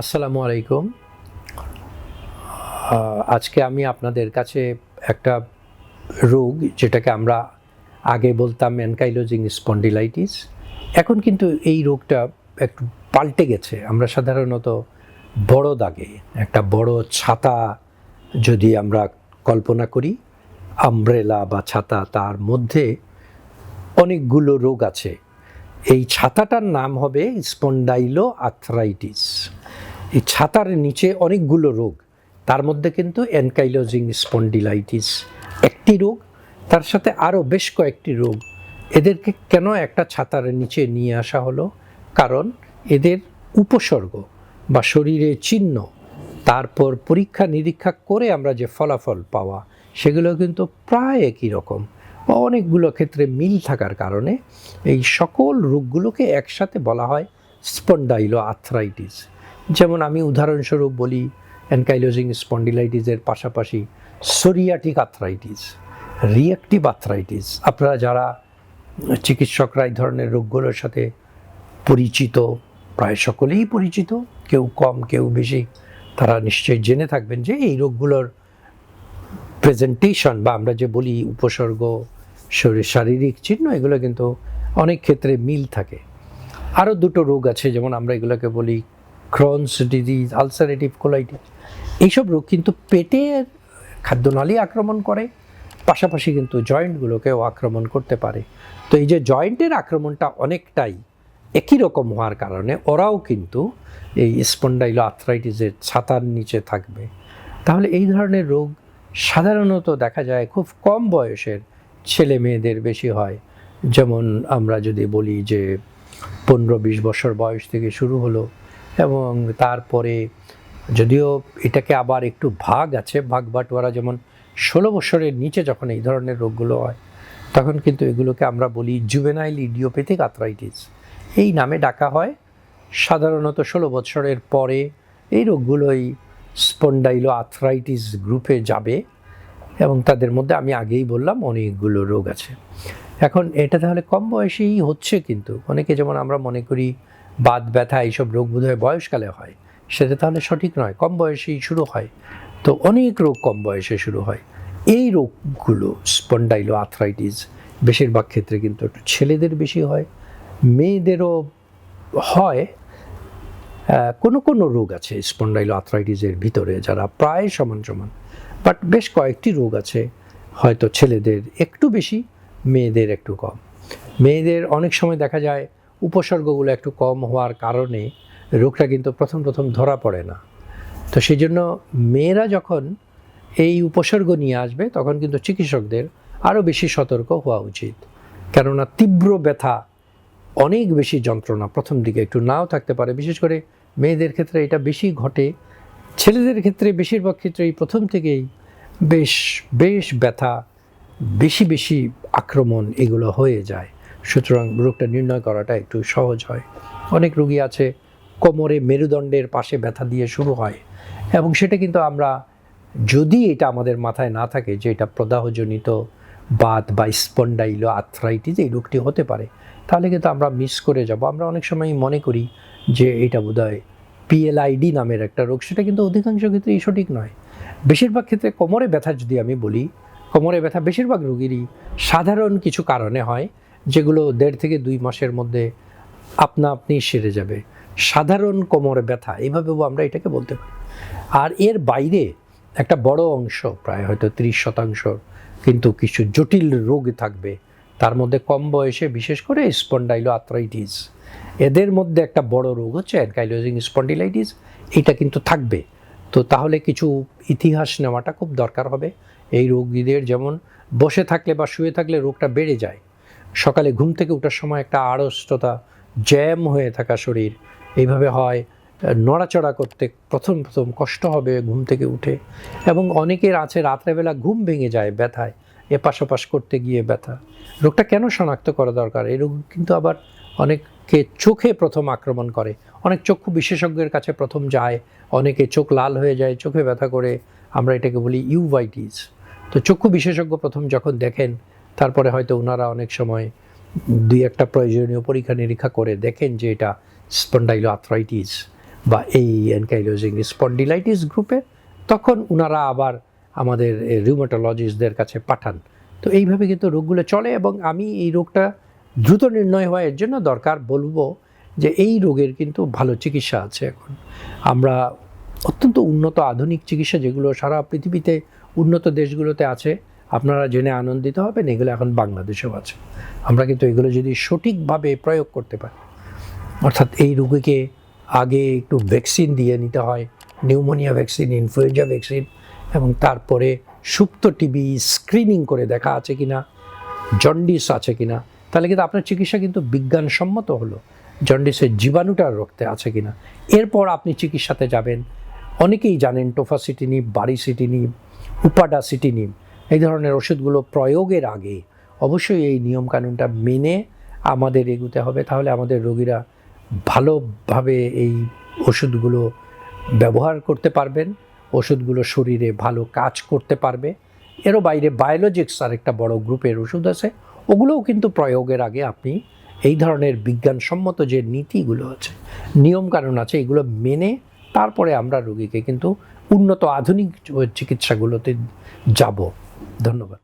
আসসালামু আলাইকুম। আজকে আমি আপনাদের কাছে একটা রোগ যেটাকে আমরা আগে বলতাম অ্যানকাইলোজিং স্পন্ডিলাইটিস। এখন কিন্তু এই রোগটা একটু পাল্টে গেছে। আমরা সাধারণত বড় দাগে, একটা বড় ছাতা যদি আমরা কল্পনা করি, আমব্রেলা বা ছাতা তার মধ্যে অনেকগুলো রোগ আছে। এই ছাতাটার নাম হবে স্পন্ডাইলো আর্থ্রাইটিস এই ছাতার নিচে অনেকগুলো রোগ। তার মধ্যে কিন্তু অ্যানকাইলোজিং স্পন্ডিলাইটিস একটি রোগ, তার সাথে আরও বেশ কয়েকটি রোগ। এদেরকে কেন একটা ছাতার নিচে নিয়ে আসা হলো? কারণ এদের উপসর্গ বা শরীরে চিহ্ন, তারপর পরীক্ষা নিরীক্ষা করে আমরা যে ফলাফল পাওয়া, সেগুলো কিন্তু প্রায় একই রকম। বা অনেকগুলো ক্ষেত্রে মিল থাকার কারণে এই সকল রোগগুলোকে একসাথে বলা হয় স্পন্ডাইলো আর্থ্রাইটিস যেমন আমি উদাহরণস্বরূপ বলি অ্যানকাইলোজিং স্পন্ডিলাইটিসের পাশাপাশি সোরিয়াটিক আর্থ্রাইটিস, রিয়াক্টিভ আর্থ্রাইটিস। আপনারা যারা চিকিৎসকরা এই ধরনের রোগগুলোর সাথে পরিচিত, প্রায় সকলেই পরিচিত, কেউ কম, কেউ বেশি, তারা নিশ্চয়ই জেনে থাকবেন যে এই রোগগুলোর প্রেজেন্টেশন বা আমরা যে বলি উপসর্গ, শরীর শারীরিক চিহ্ন, এগুলো কিন্তু অনেক ক্ষেত্রে মিল থাকে। আরও দুটো রোগ আছে, যেমন আমরা এগুলোকে বলি ক্রনস ডিজিজ আলসারেটিভ কোলাইটিস এইসব রোগ কিন্তু পেটের খাদ্যনালী আক্রমণ করে। পাশাপাশি কিন্তু জয়েন্টগুলোকেও আক্রমণ করতে পারে। তো এই যে জয়েন্টের আক্রমণটা অনেকটাই একই রকম হওয়ার কারণে ওরাও কিন্তু এই স্পন্ডাইলো আর্থ্রাইটিসের ছাতার নিচে থাকবে। তাহলে এই ধরনের রোগ সাধারণত দেখা যায় খুব কম বয়সের ছেলে মেয়েদের বেশি হয়। যেমন আমরা যদি বলি যে পনেরো বিশ বছর বয়স থেকে শুরু হলো এবং তারপরে যদিও এটাকে আবার একটু ভাগ আছে, ভাগ বাটোয়ারা যেমন ষোলো বছরের নিচে যখন এই ধরনের রোগগুলো হয়, তখন কিন্তু এগুলোকে আমরা বলি জুভেনাইল ইডিওপ্যাথিক আর্থ্রাইটিস এই নামে ডাকা হয়। সাধারণত ষোলো বছরের পরে এই রোগগুলোই স্পন্ডাইলো আর্থ্রাইটিস গ্রুপে যাবে এবং তাদের মধ্যে আমি আগেই বললাম অনেকগুলো রোগ আছে। এখন এটা তাহলে কম বয়সেই হচ্ছে কিন্তু। অনেকে যেমন আমরা মনে করি বাত, ব্যথা এইসব রোগ বোধহয় বয়সকালে হয়। সেটা তাহলে সঠিক নয়, কম বয়সেই শুরু হয়। তো অনেক রোগ কম বয়সে শুরু হয়। এই রোগগুলো স্পন্ডাইলো আর্থ্রাইটিস বেশিরভাগ ক্ষেত্রে কিন্তু একটু ছেলেদের বেশি হয়, মেয়েদেরও হয়। কোনো কোনো রোগ আছে স্পন্ডাইলো আর্থ্রাইটিসের ভিতরে যারা প্রায় সমান সমান বাট বেশ কয়েকটি রোগ আছে, হয়তো ছেলেদের একটু বেশি, মেয়েদের একটু কম। মেয়েদের অনেক সময় দেখা যায় উপসর্গগুলো একটু কম হওয়ার কারণে রোগটা কিন্তু প্রথম প্রথম ধরা পড়ে না। তো সেই জন্য মেয়েরা যখন এই উপসর্গ নিয়ে আসবে, তখন কিন্তু চিকিৎসকদের আরও বেশি সতর্ক হওয়া উচিত। কেননা তীব্র ব্যথা অনেক বেশি যন্ত্রণা প্রথম দিকে একটু নাও থাকতে পারে। বিশেষ করে মেয়েদের ক্ষেত্রে এটা বেশি ঘটে। ছেলেদের ক্ষেত্রে বেশিরভাগ ক্ষেত্রেই প্রথম থেকেই বেশ বেশ ব্যথা, বেশি বেশি আক্রমণ এগুলো হয়ে যায়। সুতরাং রোগটা নির্ণয় করাটা একটু সহজ হয়। অনেক রোগী আছে, কোমরে মেরুদণ্ডের পাশে ব্যথা দিয়ে শুরু হয় এবং সেটা কিন্তু আমরা যদি এটা আমাদের মাথায় না থাকে যে এটা প্রদাহজনিত বাত বা স্পন্ডাইলো আর্থ্রাইটিস এই রোগটি হতে পারে, তাহলে কিন্তু আমরা মিস করে যাব। আমরা অনেক সময় মনে করি যে এটা বোধহয় পিএলআইডি নামের একটা রোগ, সেটা কিন্তু অধিকাংশ ক্ষেত্রেই সঠিক নয়। বেশিরভাগ ক্ষেত্রে কোমরে ব্যথা যদি আমি বলি, কোমরে ব্যথা বেশিরভাগ রোগীরই সাধারণ কিছু কারণে হয় যেগুলো দেড় থেকে দুই মাসের মধ্যে আপনা আপনি সেরে যাবে। সাধারণ কোমরে ব্যথা এইভাবেও আমরা এটাকে বলতে পারি। আর এর বাইরে একটা বড় অংশ, প্রায় হয়তো ত্রিশ শতাংশ কিন্তু কিছু জটিল রোগ থাকবে। তার মধ্যে কম বয়সে বিশেষ করে স্পন্ডাইলো আর্থ্রাইটিস এদের মধ্যে একটা বড় রোগ হচ্ছে অ্যানকাইলোজিং স্পন্ডিলাইটিস এটা কিন্তু থাকবে। তো তাহলে কিছু ইতিহাস নেওয়াটা খুব দরকার হবে। এই রোগীদের যেমন বসে থাকলে বা শুয়ে থাকলে রোগটা বেড়ে যায় সকালে ঘুম থেকে ওঠার সময় একটা আড়ষ্টতা জ্যাম হয়ে থাকা শরীর। এইভাবে হয়, নড়াচড়া করতে প্রথম প্রথম কষ্ট হবে ঘুম থেকে উঠে। এবং অনেকের আছে রাত্রেবেলা ঘুম ভেঙে যায় ব্যথায় এপাশ ওপাশ করতে গিয়ে ব্যথা। রোগটা কেন শনাক্ত করা দরকার? এই রোগ কিন্তু আবার অনেককে চোখে প্রথম আক্রমণ করে। অনেক চক্ষু বিশেষজ্ঞের কাছে প্রথম যায়, অনেকে চোখ লাল হয়ে যায়, চোখে ব্যথা করে। আমরা এটাকে বলি ইউভাইটিস। তো চক্ষু বিশেষজ্ঞ প্রথম যখন দেখেন তারপরে হয়তো ওনারা অনেক সময় দুই একটা প্রয়োজনীয় পরীক্ষা নিরীক্ষা করে দেখেন যে এটা স্পন্ডাইলো আর্থ্রাইটিস বা এই অ্যানকাইলোজিং স্পন্ডিলাইটিস গ্রুপে, তখন ওনারা আবার আমাদের রিউমাটোলজিস্টদের কাছে পাঠান। তো এইভাবে কিন্তু রোগগুলো চলে এবং আমি এই রোগটা দ্রুত নির্ণয় হওয়ার জন্য দরকার বলব যে এই রোগের কিন্তু ভালো চিকিৎসা আছে এখন। আমরা অত্যন্ত উন্নত আধুনিক চিকিৎসা যেগুলো সারা পৃথিবীতে উন্নত দেশগুলোতে আছে আপনারা জেনে আনন্দিত হবেন, এগুলো এখন বাংলাদেশেও আছে। আমরা কিন্তু এগুলো যদি সঠিকভাবে প্রয়োগ করতে পারি, অর্থাৎ এই রোগীকে আগে একটু ভ্যাকসিন দিয়ে নিতে হয়, নিউমোনিয়া ভ্যাকসিন, ইনফ্লুয়েঞ্জা ভ্যাকসিন, এবং তারপরে সুপ্ত টিবি স্ক্রিনিং করে দেখা আছে কি না জন্ডিস আছে কি না তাহলে কিন্তু আপনার চিকিৎসা কিন্তু বিজ্ঞানসম্মত হলো। জন্ডিসের জীবাণুটার রক্তে আছে কি না এরপর আপনি চিকিৎসাতে যাবেন, অনেকেই জানেন টোফাসিটিনিম বারিসিটিনিম উপাডাসিটিনিম এই ধরনের ওষুধগুলো প্রয়োগের আগে অবশ্যই এই নিয়মকানুনটা মেনে আমাদের এগুতে হবে, তাহলে আমাদের রোগীরা ভালোভাবে এই ওষুধগুলো ব্যবহার করতে পারবেন, ওষুধগুলো শরীরে ভালো কাজ করতে পারবে। এরও বাইরে বায়োলজিক্স আর একটা বড় গ্রুপের ওষুধ আছে, ওগুলোও কিন্তু প্রয়োগের আগে আপনি এই ধরনের বিজ্ঞানসম্মত যে নীতিগুলো আছে, নিয়মকানুন আছে, এগুলো মেনে তারপরে আমরা রোগীকে কিন্তু উন্নত আধুনিক চিকিৎসাগুলোতে যাব। ধন্যবাদ।